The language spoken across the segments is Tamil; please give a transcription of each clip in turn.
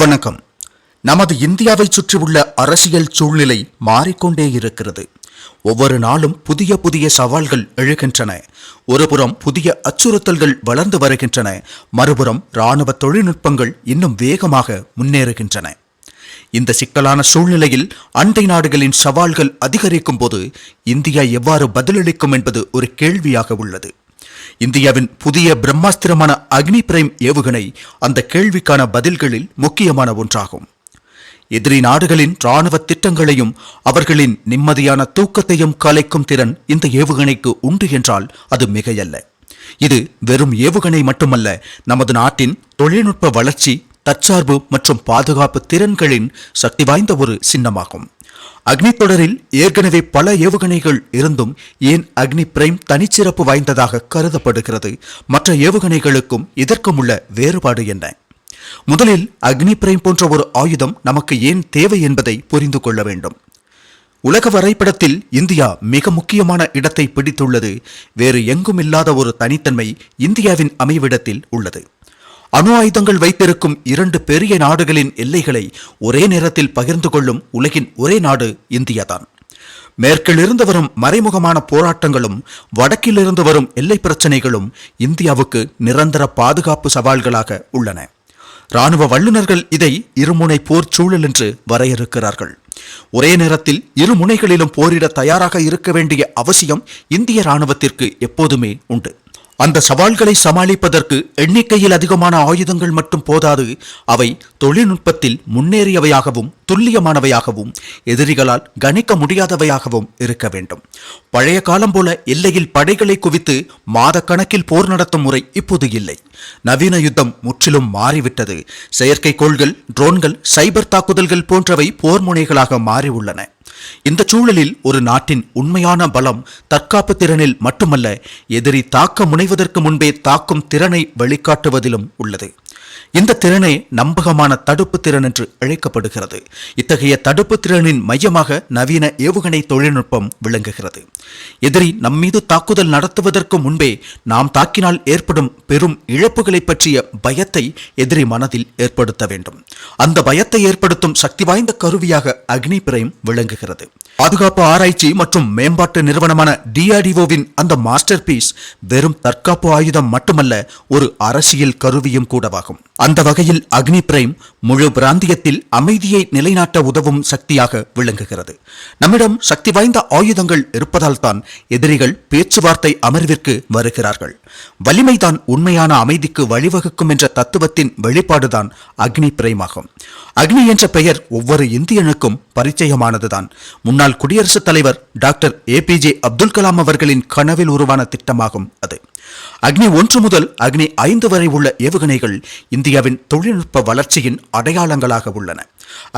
வணக்கம். நமது இந்தியாவை சுற்றியுள்ள அரசியல் சூழ்நிலை மாறிக்கொண்டே இருக்கிறது. ஒவ்வொரு நாளும் புதிய புதிய சவால்கள் எழுகின்றன. ஒருபுறம் புதிய அச்சுறுத்தல்கள் வளர்ந்து வருகின்றன. மறுபுறம் இராணுவ தொழில்நுட்பங்கள் இன்னும் வேகமாக முன்னேறுகின்றன. இந்த சிக்கலான சூழ்நிலையில் அண்டை நாடுகளின் சவால்கள் அதிகரிக்கும் போது இந்தியா எவ்வாறு பதிலளிக்கும் என்பது ஒரு கேள்வியாக உள்ளது. இந்தியாவின் புதிய பிரம்மாஸ்திரமான அக்னி பிரைம் ஏவுகணை அந்த கேள்விக்கான பதில்களில் முக்கியமான ஒன்றாகும். எதிரி நாடுகளின் ராணுவ திட்டங்களையும் அவர்களின் நிம்மதியான தூக்கத்தையும் கலைக்கும் திறன் இந்த ஏவுகணைக்கு உண்டு என்றால் அது மிகையல்ல. இது வெறும் ஏவுகணை மட்டுமல்ல நமது நாட்டின் தொழில்நுட்ப வளர்ச்சி தற்சார்பு மற்றும் பாதுகாப்பு திறன்களின் சக்தி வாய்ந்த ஒரு சின்னமாகும். அக்னி தொடரில் ஏற்கனவே பல ஏவுகணைகள் இருந்தும் ஏன் அக்னி பிரைம் தனிச்சிறப்பு வாய்ந்ததாக கருதப்படுகிறது? மற்ற ஏவுகணைகளுக்கும் இதற்கும் உள்ள வேறுபாடு என்ன? முதலில் அக்னி பிரைம் போன்ற ஒரு ஆயுதம் நமக்கு ஏன் தேவை என்பதை புரிந்து கொள்ள வேண்டும். உலக வரைபடத்தில் இந்தியா மிக முக்கியமான இடத்தை பிடித்துள்ளது. வேறு எங்கும் இல்லாத ஒரு தனித்தன்மை இந்தியாவின் அமைவிடத்தில் உள்ளது. அணு ஆயுதங்கள் வைத்திருக்கும் இரண்டு பெரிய நாடுகளின் எல்லைகளை ஒரே நேரத்தில் பகிர்ந்து கொள்ளும் உலகின் ஒரே நாடு இந்தியாதான். மேற்கிலிருந்து வரும் மறைமுகமான போராட்டங்களும் வடக்கிலிருந்து வரும் எல்லை பிரச்சனைகளும் இந்தியாவுக்கு நிரந்தர பாதுகாப்பு சவால்களாக உள்ளன. ராணுவ வல்லுநர்கள் இதை இருமுனை போர் சூழல் என்று வரையறுக்கிறார்கள். ஒரே நேரத்தில் இரு முனைகளிலும் போரிட தயாராக இருக்க வேண்டிய அவசியம் இந்திய ராணுவத்திற்கு எப்போதுமே உண்டு. அந்த சவால்களை சமாளிப்பதற்கு எண்ணிக்கையில் அதிகமான ஆயுதங்கள் மட்டும் போதாது அவை தொழில்நுட்பத்தில் முன்னேறியவையாகவும் துல்லியமானவையாகவும் எதிரிகளால் கணிக்க முடியாதவையாகவும் இருக்க வேண்டும். பழைய காலம் போல எல்லையில் படைகளை குவித்து மாத கணக்கில் போர் நடத்தும் முறை இப்போது இல்லை. நவீன யுத்தம் முற்றிலும் மாறிவிட்டது. செயற்கைக்கோள்கள் ட்ரோன்கள் சைபர் தாக்குதல்கள் போன்றவை போர் முனைகளாக மாறியுள்ளன. இந்த சூழலில் ஒரு நாட்டின் உண்மையான பலம் தற்காப்பு திறனில் மட்டுமல்ல எதிரி தாக்க முனைவதற்கு முன்பே தாக்கும் திறனை வெளிக்காட்டுவதிலும் உள்ளது. இந்த திறனே நம்பகமான தடுப்பு திறன் என்று அழைக்கப்படுகிறது. இத்தகைய தடுப்பு திறனின் மையமாக நவீன ஏவுகணை தொழில்நுட்பம் விளங்குகிறது. எதிரி நம்மீது தாக்குதல் நடத்துவதற்கு முன்பே நாம் தாக்கினால் ஏற்படும் பெரும் இழப்புகளை பற்றிய பயத்தை எதிரி மனதில் ஏற்படுத்த வேண்டும். அந்த பயத்தை ஏற்படுத்தும் சக்தி வாய்ந்த கருவியாக அக்னி பிரேம் விளங்குகிறது. பாதுகாப்பு ஆராய்ச்சி மற்றும் மேம்பாட்டு நிறுவனமான டிஆர்டிஓவின் அந்த மாஸ்டர் பீஸ் வெறும் தற்காப்பு ஆயுதம் மட்டுமல்ல ஒரு அரசியல் கருவியும் கூடவாகும். அந்த வகையில் அக்னி பிரேம் முழு பிராந்தியத்தில் அமைதியை நிலைநாட்ட உதவும் சக்தியாக விளங்குகிறது. நம்மிடம் சக்தி வாய்ந்த ஆயுதங்கள் இருப்பதால் தான் எதிரிகள் பேச்சுவார்த்தை அமர்விற்கு வருகிறார்கள். வலிமைதான் உண்மையான அமைதிக்கு வழிவகுக்கும் என்ற தத்துவத்தின் வெளிப்பாடுதான் அக்னி பிரைமாகும். அக்னி என்ற பெயர் ஒவ்வொரு இந்தியனுக்கும் பரிச்சயமானதுதான். முன்னாள் குடியரசுத் தலைவர் டாக்டர் ஏபிஜே அப்துல் கலாம் அவர்களின் கனவில் உருவான திட்டமாகும் அது. அக்னி ஒன்று முதல் அக்னி ஐந்து வரை உள்ள ஏவுகணைகள் இந்தியாவின் தொழில்நுட்ப வளர்ச்சியின் அடையாளங்களாக உள்ளன.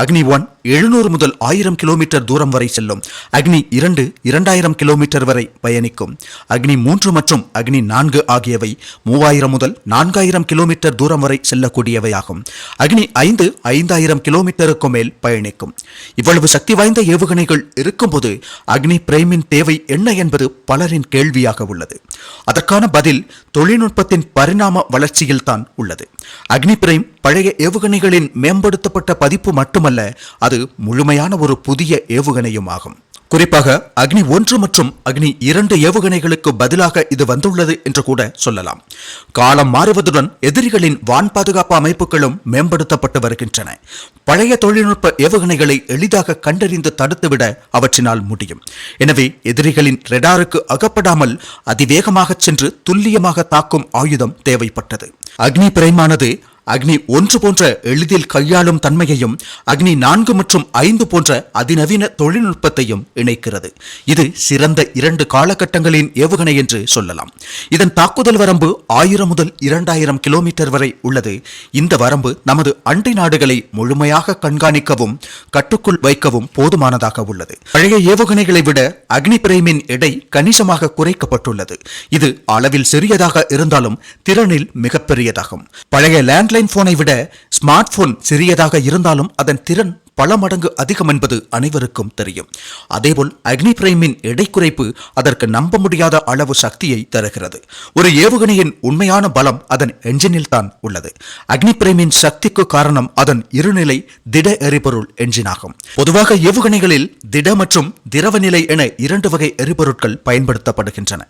அக்னி ஒன் எழுநூறு முதல் ஆயிரம் கிலோமீட்டர் தூரம் வரை செல்லும். அக்னி இரண்டு இரண்டாயிரம் கிலோமீட்டர் வரை பயணிக்கும். அக்னி மூன்று மற்றும் அக்னி நான்கு ஆகியவை மூவாயிரம் முதல் நான்காயிரம் கிலோமீட்டர் தூரம் வரை செல்லக்கூடியவையாகும். அக்னி ஐந்து ஐந்தாயிரம் கிலோமீட்டருக்கு மேல் பயணிக்கும். இவ்வளவு சக்தி வாய்ந்த ஏவுகணைகள் இருக்கும்போது அக்னி பிரேமின் தேவை என்ன என்பது பலரின் கேள்வியாக உள்ளது. அதற்கான பதில் தொழில்நுட்பத்தின் பரிணாம வளர்ச்சியில் தான் உள்ளது. அக்னி பிரேம் பழைய ஏவுகணைகளின் மேம்படுத்தப்பட்ட பதிப்பு மட்டுமல்ல அது முழுமையான ஒரு புதிய ஏவுகணையும் ஆகும். குறிப்பாக அக்னி ஒன்று மற்றும் அக்னி இரண்டு ஏவுகணைகளுக்கு பதிலாக இது வந்துள்ளது என்று கூட சொல்லலாம். காலம் மாறுவதுடன் எதிரிகளின் வான் பாதுகாப்பு அமைப்புகளும் மேம்படுத்தப்பட்டு வருகின்றன. பழைய தொழில்நுட்ப ஏவுகணைகளை எளிதாக கண்டறிந்து தடுத்துவிட அவற்றினால் முடியும். எனவே எதிரிகளின் ரெடாருக்கு அகப்படாமல் அதிவேகமாக சென்று துல்லியமாக தாக்கும் ஆயுதம் தேவைப்பட்டது. அக்னி பிரைமானது அக்னி ஒன்று போன்ற எளிதில் கையாளும் தன்மையையும் அக்னி நான்கு மற்றும் ஐந்து போன்ற அதிநவீன தொழில்நுட்பத்தையும் இணைக்கிறது. இது சிறந்த இரண்டு காலகட்டங்களின் ஏவுகணை என்று சொல்லலாம். இதன் தாக்குதல் வரம்பு ஆயிரம் முதல் இரண்டாயிரம் கிலோமீட்டர் வரை உள்ளது. இந்த வரம்பு நமது அண்டை நாடுகளை முழுமையாக கண்காணிக்கவும் கட்டுக்குள் வைக்கவும் போதுமானதாக உள்ளது. பழைய ஏவுகணைகளை விட அக்னி பிரேமின் எடை கணிசமாக குறைக்கப்பட்டுள்ளது. இது அளவில் சிறியதாக இருந்தாலும் திறனில் மிகப்பெரியதாகும். பழைய லேண்ட்லைன் போனை விட ஸ்மார்ட் போன் சிறியதாக இருந்தாலும் அதன் திறன் பல மடங்கு அதிகம் என்பது அனைவருக்கும் தெரியும். அதேபோல் அக்னி பிரேமின் எடை குறைப்பு அதற்கு நம்ப முடியாத அளவு சக்தியை தருகிறது. ஒரு ஏவுகணையின் உண்மையான பலம் அதன் என்ஜினில் தான் உள்ளது. அக்னி பிரேமின் சக்திக்கு காரணம் அதன் இருநிலை திட எரிபொருள் என்ஜின் ஆகும் பொதுவாக ஏவுகணைகளில் திட மற்றும் திரவ நிலை என இரண்டு வகை எரிபொருட்கள் பயன்படுத்தப்படுகின்றன.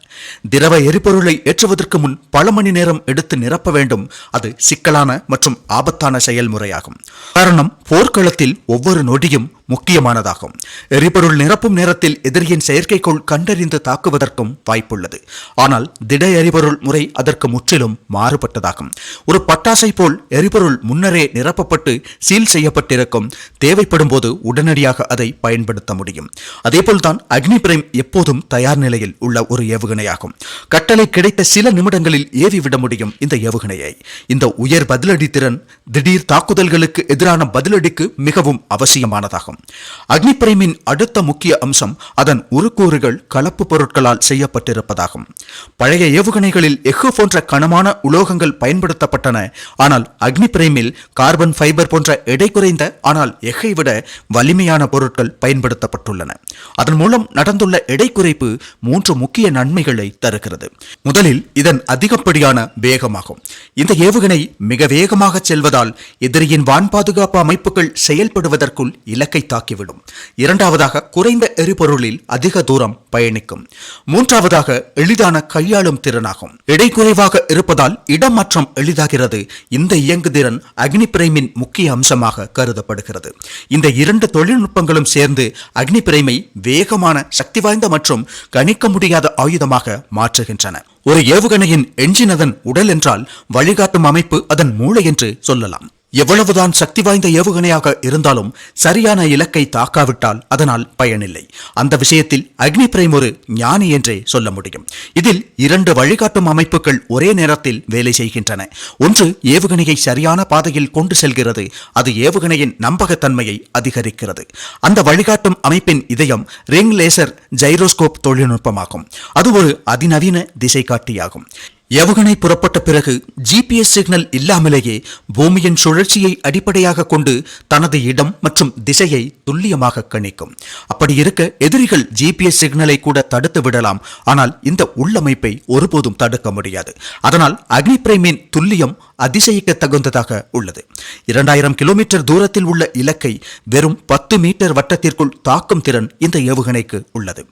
திரவ எரிபொருளை ஏற்றுவதற்கு முன் பல மணி நேரம் எடுத்து நிரப்ப வேண்டும். அது சிக்கலான மற்றும் ஆபத்தான செயல்முறையாகும். காரணம் போர்க்களத்தில் ஒவ்வொரு நொடியும் முக்கியமானதாகும். எரிபொருள் நிரப்பும் நேரத்தில் எதிரியின் செயற்கைக்கோள் கண்டறிந்து தாக்குவதற்கும் வாய்ப்புள்ளது. ஆனால் திட எரிபொருள் முறை அதற்கு முற்றிலும் மாறுபட்டதாகும். ஒரு பட்டாசை போல் எரிபொருள் முன்னரே நிரப்பப்பட்டு சீல் செய்யப்பட்டிருக்கும் தேவைப்படும் போது உடனடியாக அதை பயன்படுத்த முடியும். அதேபோல்தான் அக்னி பிரேம் எப்போதும் தயார் நிலையில் உள்ள ஒரு ஏவுகணையாகும். கட்டளை கிடைத்த சில நிமிடங்களில் ஏவிவிட முடியும் இந்த ஏவுகணையை. இந்த உயர் பதிலடி திறன் திடீர் தாக்குதல்களுக்கு எதிரான பதிலடிக்கு மிகவும் அவசியமானதாகும். அக்னிப்பிரேமின் அடுத்த முக்கிய அம்சம் அதன் உருக்கூறுகள் கலப்பு பொருட்களால் செய்யப்பட்டிருப்பதாகும். பழைய ஏவுகணைகளில் எஃகு போன்ற கனமான உலோகங்கள் பயன்படுத்தப்பட்டன. ஆனால் அக்னிப்பிரேமில் கார்பன் ஃபைபர் போன்ற எடை குறைந்த ஆனால் எஃகை விட வலிமையான பொருட்கள் பயன்படுத்தப்பட்டுள்ளன. அதன் மூலம் நடந்துள்ள எடை குறைப்பு மூன்று முக்கிய நன்மைகளை தருகிறது. முதலில் இதன் அதிகப்படியான வேகமாகும். இந்த ஏவுகணை மிக வேகமாக செல்வதால் எதிரியின் வான் பாதுகாப்பு அமைப்புகள் செயல்படுவதற்குள் இலக்கை தாக்கிவிடும். இரண்டாவதாக குறைந்த எரிபொருளில் அதிக தூரம் பயணிக்கும். மூன்றாவதாக எளிதான கையாளும் திறனாகும். எடை குறைவாக இருப்பதால் இடமாற்றம் எளிதாகிறது. இந்த இயங்குதிறன் அக்னி பிரேமின் முக்கிய அம்சமாக கருதப்படுகிறது. இந்த இரண்டு தொழில்நுட்பங்களும் சேர்ந்து அக்னி பிரேமை வேகமான சக்தி வாய்ந்த மற்றும் கணிக்க முடியாத ஆயுதமாக மாற்றுகின்றன. ஒரு ஏவுகணையின் எஞ்சின் அதன் உடல் என்றால் வழிகாட்டும் அமைப்பு அதன் மூளை என்று சொல்லலாம். எவ்வளவுதான் சக்தி வாய்ந்த ஏவுகணையாக இருந்தாலும் சரியான இலக்கை தாக்காவிட்டால் அதனால் பயனில்லை. அந்த விஷயத்தில் அக்னி பிரைம் ஒரு ஞானி என்றே சொல்ல முடியும். இதில் இரண்டு வழிகாட்டும் அமைப்புகள் ஒரே நேரத்தில் வேலை செய்கின்றன. ஒன்று ஏவுகணையை சரியான பாதையில் கொண்டு செல்கிறது. அது ஏவுகணையின் நம்பகத்தன்மையை அதிகரிக்கிறது. அந்த வழிகாட்டும் அமைப்பின் இதயம் ரிங் லேசர் ஜைரோஸ்கோப் தொழில்நுட்பமாகும். அது ஒரு அதிநவீன திசைகாட்டியாகும். ஏவுகணை புறப்பட்ட பிறகு ஜிபிஎஸ் சிக்னல் இல்லாமலேயே பூமியின் சுழற்சியை அடிப்படையாக கொண்டு தனது இடம் மற்றும் திசையை துல்லியமாக கணிக்கும். அப்படி இருக்க எதிரிகள் ஜிபிஎஸ் சிக்னலை கூட தடுத்து விடலாம். ஆனால் இந்த உள்ளமைப்பை ஒருபோதும் தடுக்க முடியாது. அதனால் அக்னி பிரேமின் துல்லியம் அதிசயிக்க தகுந்ததாக உள்ளது. இரண்டாயிரம் கிலோமீட்டர் தூரத்தில் உள்ள இலக்கை வெறும் பத்து மீட்டர் வட்டத்திற்குள் தாக்கும் திறன் இந்த ஏவுகணைக்கு உள்ளது.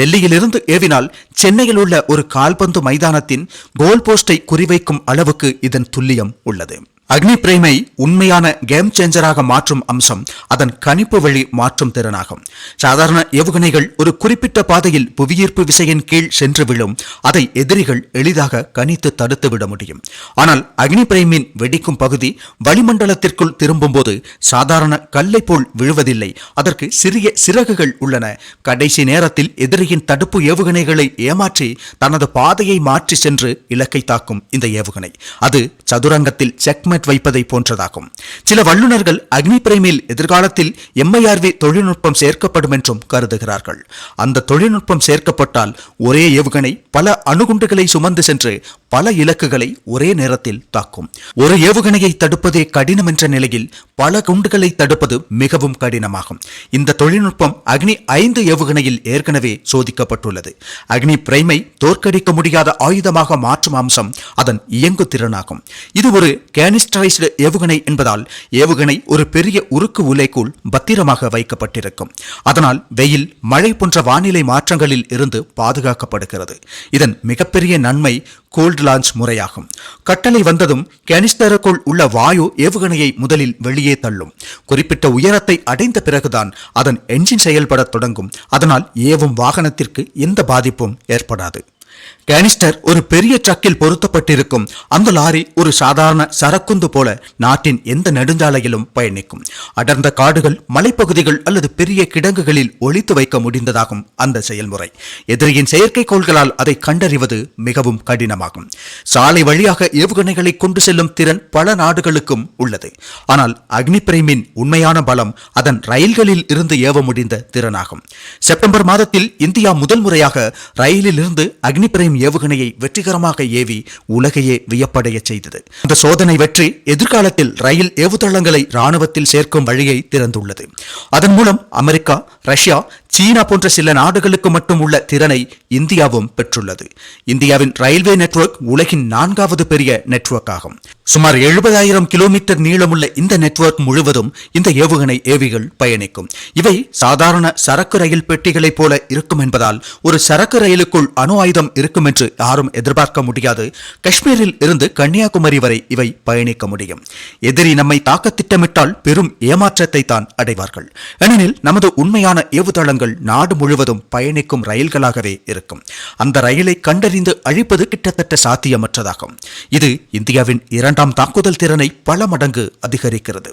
டெல்லியிலிருந்து ஏவினால் சென்னையில் உள்ள ஒரு கால்பந்து மைதானத்தின் கோல் போஸ்டை குறிவைக்கும் அளவுக்கு இதன் துல்லியம் உள்ளது. அக்னி பிரேமை உண்மையான கேம் சேஞ்சராக மாற்றும் அம்சம் அதன் கணிப்பு வழி மாற்றும் திறனாகும். சாதாரண ஏவுகணைகள் ஒரு குறிப்பிட்ட பாதையில் புவியீர்ப்பு விசையின் கீழ் சென்று விழும். அதை எதிரிகள் எளிதாக கணித்து தடுத்துவிட முடியும். ஆனால் அக்னி பிரேமின் வெடிக்கும் பகுதி வளிமண்டலத்திற்குள் திரும்பும்போது சாதாரண கல்லை போல் விழுவதில்லை. அதற்கு சிறிய சிறகுகள் உள்ளன. கடைசி நேரத்தில் எதிரியின் தடுப்பு ஏவுகணைகளை ஏமாற்றி தனது பாதையை மாற்றி சென்று இலக்கை தாக்கும் இந்த ஏவுகணை. அது சதுரங்கத்தில் ஹெல்மெட் வைப்பதை போன்றதாகும். சில வல்லுநர்கள் அக்னி பிரேமில் எதிர்காலத்தில் எம்ஐஆர்வி தொழில்நுட்பம் சேர்க்கப்படும் என்றும் கருதுகிறார்கள். அந்த தொழில்நுட்பம் சேர்க்கப்பட்டால் ஒரே ஏவுகணை பல அணுகுண்டுகளை சுமந்து சென்று பல இலக்குகளை ஒரே நேரத்தில் தாக்கும். ஒரு ஏவுகணையை தடுப்பதே கடினம் என்ற நிலையில் பல குண்டுகளை தடுப்பது மிகவும் கடினமாகும். இந்த தொழில்நுட்பம் அக்னி ஐந்து ஏவுகணையில் ஏற்கனவே சோதிக்கப்பட்டுள்ளது. அக்னி பிரைமை தோற்கடிக்க முடியாத ஆயுதமாக மாற்றும் அம்சம் அதன் இயங்கு திறனாகும் இது ஒரு கேனிஸ் கேனிஸ்டரைஸ்டு ஏவுகணை என்பதால் ஏவுகணை ஒரு பெரிய உருக்கு உலைக்குள் பத்திரமாக வைக்கப்பட்டிருக்கும். அதனால் வெயில் மழை போன்ற வானிலை மாற்றங்களில் இருந்து பாதுகாக்கப்படுகிறது. இதன் மிகப்பெரிய நன்மை கோல்டு லான்ச் முறையாகும். கட்டளை வந்ததும் கேனிஸ்டருக்குள் உள்ள வாயு ஏவுகணையை முதலில் வெளியே தள்ளும். குறிப்பிட்ட உயரத்தை அடைந்த பிறகுதான் அதன் என்ஜின் செயல்படத் தொடங்கும். அதனால் ஏவும் வாகனத்திற்கு எந்த பாதிப்பும் ஏற்படாது. கேனிஸ்டர் ஒரு பெரிய ட்ரக்கில் பொருத்தப்பட்டிருக்கும். அந்த லாரி ஒரு சாதாரண சரக்குந்து போல நாட்டின் எந்த நெடுஞ்சாலையிலும் பயணிக்கும். அடர்ந்த காடுகள் மலைப்பகுதிகள் அல்லது பெரிய கிடங்குகளில் ஒழித்து வைக்க முடிந்ததாகும் அந்த செயல்முறை. எதிரியின் செயற்கைக்கோள்களால் அதை கண்டறிவது மிகவும் கடினமாகும். சாலை வழியாக ஏவுகணைகளை கொண்டு செல்லும் திறன் பல நாடுகளுக்கும் உள்ளது. ஆனால் அக்னி பிரேமின் உண்மையான பலம் அதன் ரயில்களில் இருந்து ஏவ முடிந்த திறனாகும். செப்டம்பர் மாதத்தில் இந்தியா முதல் முறையாக ரயிலில் இருந்து அக்னி பிரேம் ஏவுகணையை வெற்றிகரமாக ஏவி உலகையே வியப்படைய செய்தது. இந்த சோதனை வெற்றி எதிர்காலத்தில் ரயில் ஏவுதளங்களை ராணுவத்தில் சேர்க்கும் வழியை திறந்துள்ளது. அதன் மூலம் அமெரிக்கா ரஷ்யா சீனா போன்ற சில நாடுகளுக்கு மட்டும் உள்ள திறனை இந்தியாவும் பெற்றுள்ளது. இந்தியாவின் ரயில்வே நெட்வொர்க் உலகின் நான்காவது பெரிய நெட்வொர்க் ஆகும் சுமார் எழுபதாயிரம் கிலோமீட்டர் நீளமுள்ள இந்த நெட்வொர்க் முழுவதும் இந்த ஏவுகணை ஏவிகள் பயணிக்கும். இவை சாதாரண சரக்கு ரயில் பெட்டிகளைப் போல இருக்கும் என்பதால் ஒரு சரக்கு ரயிலுக்குள் அணு ஆயுதம் இருக்கும் என்று யாரும் எதிர்பார்க்க முடியாது. காஷ்மீரில் இருந்து கன்னியாகுமரி வரை இவை பயணிக்க முடியும். எதிரி நம்மை தாக்க திட்டமிட்டால் பெரும் ஏமாற்றத்தை தான் அடைவார்கள். ஏனெனில் நமது உண்மையான ஏவுதளங்கள் ரயில்கள் நாடு முழுவதும் பயணிக்கும் ரயில்களாகவே இருக்கும். அந்த ரயிலை கண்டறிந்து அழிப்பது கிட்டத்தட்ட சாத்தியமற்றதாகும். இது இந்தியாவின் இரண்டாம் தாக்குதல் திறனை பல மடங்கு அதிகரிக்கிறது.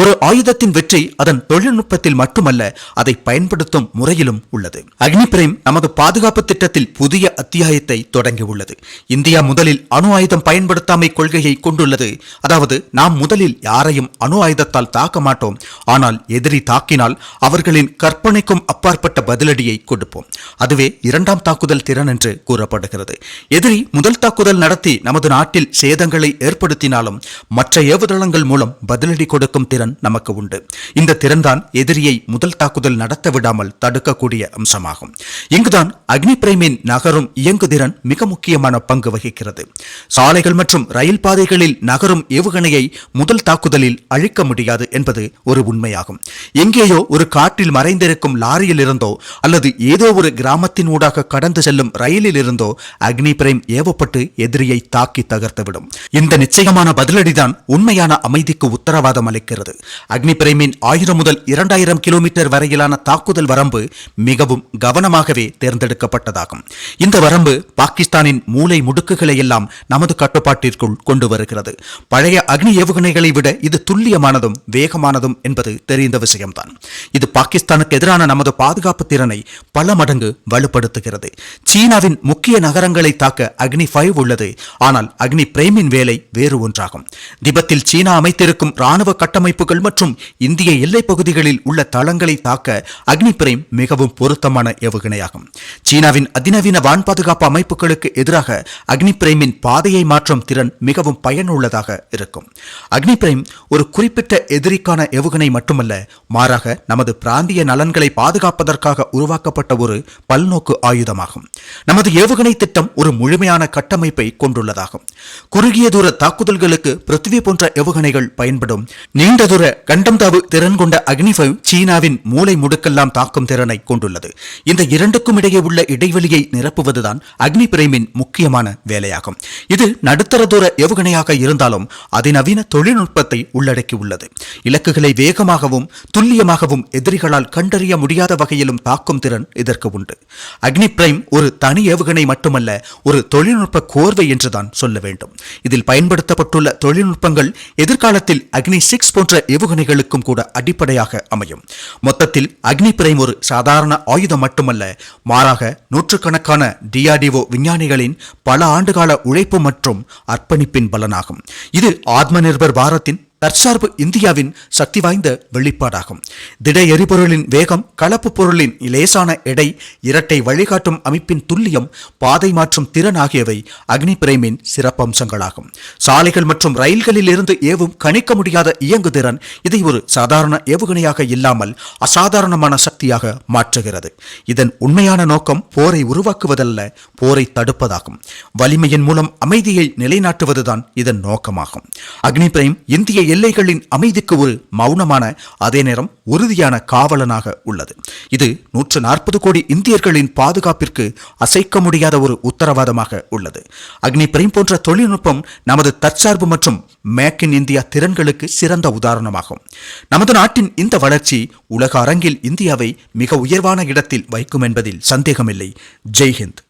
ஒரு ஆயுதத்தின் வெற்றி அதன் தொழில்நுட்பத்தில் மட்டுமல்ல அதை பயன்படுத்தும் முறையிலும் உள்ளது. அக்னிபிரேம் நமது பாதுகாப்பு திட்டத்தில் புதிய அத்தியாயத்தை தொடங்கியுள்ளது. இந்தியா முதலில் அணு ஆயுதம் பயன்படுத்தாமை கொள்கையை கொண்டுள்ளது. அதாவது நாம் முதலில் யாரையும் அணு ஆயுதத்தால் தாக்க மாட்டோம். ஆனால் எதிரி தாக்கினால் அவர்களின் கற்பனைக்கும் அப்ப அப்பாற்பட்ட பதிலடியை கொடுப்போம். அதுவே இரண்டாம் தாக்குதல் திறன் என்று கூறப்படுகிறது. எதிரி முதல் தாக்குதல் நடத்தி நமது நாட்டில் சேதங்களை ஏற்படுத்தினாலும் மற்ற ஏவுதளங்கள் மூலம் பதிலடி கொடுக்கும் திறன் நமக்கு உண்டு. இந்த திறன்தான் எதிரியை முதல் தாக்குதல் நடத்த விடாமல் தடுக்கக்கூடிய அம்சமாகும். இங்குதான் அக்னி பிரேமின் நகரும் இயங்குதிறன் மிக முக்கியமான பங்கு வகிக்கிறது. சாலைகள் மற்றும் ரயில் பாதைகளில் நகரும் ஏவுகணையை முதல் தாக்குதலில் அழிக்க முடியாது என்பது ஒரு உண்மையாகும். எங்கேயோ ஒரு காற்றில் மறைந்திருக்கும் லாரியில் இருந்தோ அல்லது ஏதோ ஒரு கிராமத்தின் ஊடாக கடந்து செல்லும் ரயிலில் இருந்தோ அக்னி பிரேம் ஏவப்பட்டு எதிரியை தாக்கி தகர்த்துவிடும். இந்த நிச்சயமான பதிலடிதான் உண்மையான அமைதிக்கு உத்தரவாதம் அளிக்கிறது. அக்னி பிரேமின் ஆயிரம் முதல் இரண்டாயிரம் கிலோமீட்டர் வரையிலான தாக்குதல் வரம்பு மிகவும் கவனமாகவே தேர்ந்தெடுக்கப்பட்டதாகும். இந்த வரம்பு பாகிஸ்தானின் மூளை முடுக்குகளை எல்லாம் நமது கட்டுப்பாட்டிற்குள் கொண்டு வருகிறது. பழைய அக்னி ஏவுகணைகளை விட இது துல்லியமானதும் வேகமானதும் என்பது தெரிந்த விஷயம்தான். இது பாகிஸ்தானுக்கு எதிரான நமது பாதுகாப்பு திறனை பல மடங்கு வலுப்படுத்துகிறது. சீனாவின் முக்கிய நகரங்களை தாக்க அக்னி ஃபைவ் உள்ளது. ஆனால் அக்னி பிரேமின் வேலை வேறு ஒன்றாகும். திபத்தில் சீனா அமைத்திருக்கும் ராணுவ கட்டமைப்புகள் மற்றும் இந்திய எல்லைப் பகுதிகளில் உள்ள தளங்களை தாக்க அக்னி பிரேம் மிகவும் பொருத்தமான ஏவுகணையாகும். சீனாவின் அதிநவீன வான் பாதுகாப்பு அமைப்புகளுக்கு எதிராக அக்னி பிரேமின் பாதையை மாற்றும் திறன் மிகவும் பயனுள்ளதாக இருக்கும். அக்னி பிரேம் ஒரு குறிப்பிட்ட எதிரிக்கான ஏவுகணை மட்டுமல்ல மாறாக நமது பிராந்திய நலன்களை பாதுகாப்பு பாதுகாப்பதற்காக உருவாக்கப்பட்ட ஒரு பல்நோக்கு ஆயுதமாகும். நமது ஏவுகணை திட்டம் ஒரு முழுமையான கட்டமைப்பை கொண்டுள்ளதாகும். குறுகிய தூர தாக்குதல்களுக்கு பிருத்திவி போன்ற ஏவுகணைகள் பயன்படும். நீண்ட தூர கண்டம் தாவு திறன் கொண்ட அக்னிஃபைவ் சீனாவின் மூளை முடுக்கெல்லாம் தாக்கும் திறனை கொண்டுள்ளது. இந்த இரண்டுக்கும் இடையே உள்ள இடைவெளியை நிரப்புவதுதான் அக்னி பிரேமின் முக்கியமான வேலையாகும். இது நடுத்தர தூர ஏவுகணையாக இருந்தாலும் அதிநவீன தொழில்நுட்பத்தை உள்ளடக்கியுள்ளது. இலக்குகளை வேகமாகவும் துல்லியமாகவும் எதிரிகளால் கண்டறிய முடியாத வகையிலும் தாக்கும் திறன் இதற்கு உண்டு. அக்னி பிரைம் ஒரு தனி ஏவுகணை மட்டுமல்ல ஒரு தொழில்நுட்ப கோர்வை என்றுதான் சொல்ல வேண்டும். இதில் பயன்படுத்தப்பட்டுள்ள தொழில்நுட்பங்கள் எதிர்காலத்தில் அக்னி சிக்ஸ் போன்ற ஏவுகணைகளுக்கும் கூட அடிப்படையாக அமையும். மொத்தத்தில் அக்னி பிரைம் ஒரு சாதாரண ஆயுதம் மட்டுமல்ல மாறாக நூற்றுக்கணக்கான டிஆர்டிஓ விஞ்ஞானிகளின் பல ஆண்டுகால உழைப்பு மற்றும் அர்ப்பணிப்பின் பலனாகும். இது ஆத்ம நிர்பர் பாரத்தின் தற்சார்பு இந்தியாவின் சக்தி வாய்ந்த வெளிப்பாடாகும். திட எரிபொருளின் வேகம் கலப்பு பொருளின் லேசான எடை இரட்டை வழிகாட்டும் அமைப்பின் துல்லியம் பாதை மாற்றும் திறன் ஆகியவை அக்னி பிரேமின் சிறப்பம்சங்களாகும். சாலைகள் மற்றும் ரயில்களில் இருந்து ஏவும் கணிக்க முடியாத இயங்குதிறன் இதை ஒரு சாதாரண ஏவுகணையாக இல்லாமல் அசாதாரணமான சக்தியாக மாற்றுகிறது. இதன் உண்மையான நோக்கம் போரை உருவாக்குவதல்ல போரை தடுப்பதாகும். வலிமையின் மூலம் அமைதியை நிலைநாட்டுவதுதான் இதன் நோக்கமாகும். அக்னி பிரேம் இந்திய எல்லைகளின் அமைதிக்கு ஒரு மௌனமான அதே நேரம் உறுதியான காவலனாக உள்ளது. இது நூற்று நாற்பது கோடி இந்தியர்களின் பாதுகாப்பிற்கு அசைக்க முடியாத ஒரு உத்தரவாதமாக உள்ளது. அக்னி பிரைம் போன்ற தொழில்நுட்பம் நமது தற்சார்பு மற்றும் மேக் இன் இந்தியா திறன்களுக்கு சிறந்த உதாரணமாகும். நமது நாட்டின் இந்த வளர்ச்சி உலக அரங்கில் இந்தியாவை மிக உயர்வான இடத்தில் வைக்கும் என்பதில் சந்தேகமில்லை. ஜெய்ஹிந்த்.